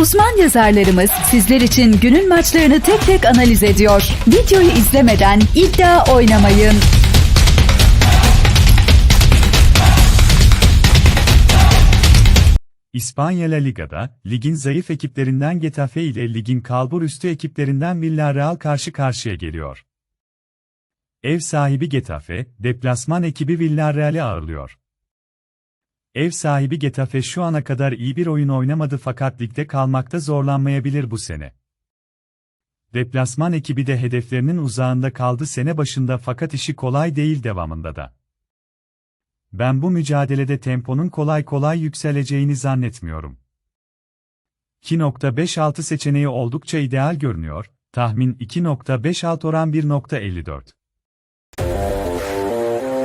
Uzman yazarlarımız sizler için günün maçlarını tek tek analiz ediyor. Videoyu izlemeden iddia oynamayın. İspanya La Liga'da, ligin zayıf ekiplerinden Getafe ile ligin kalbur üstü ekiplerinden Villarreal karşı karşıya geliyor. Ev sahibi Getafe, deplasman ekibi Villarreal'i ağırlıyor. Ev sahibi Getafe şu ana kadar iyi bir oyun oynamadı fakat ligde kalmakta zorlanmayabilir bu sene. Deplasman ekibi de hedeflerinin uzağında kaldı sene başında fakat işi kolay değil devamında da. Ben bu mücadelede temponun kolay kolay yükseleceğini zannetmiyorum. 2.56 seçeneği oldukça ideal görünüyor, tahmin 2.56 oran 1.54.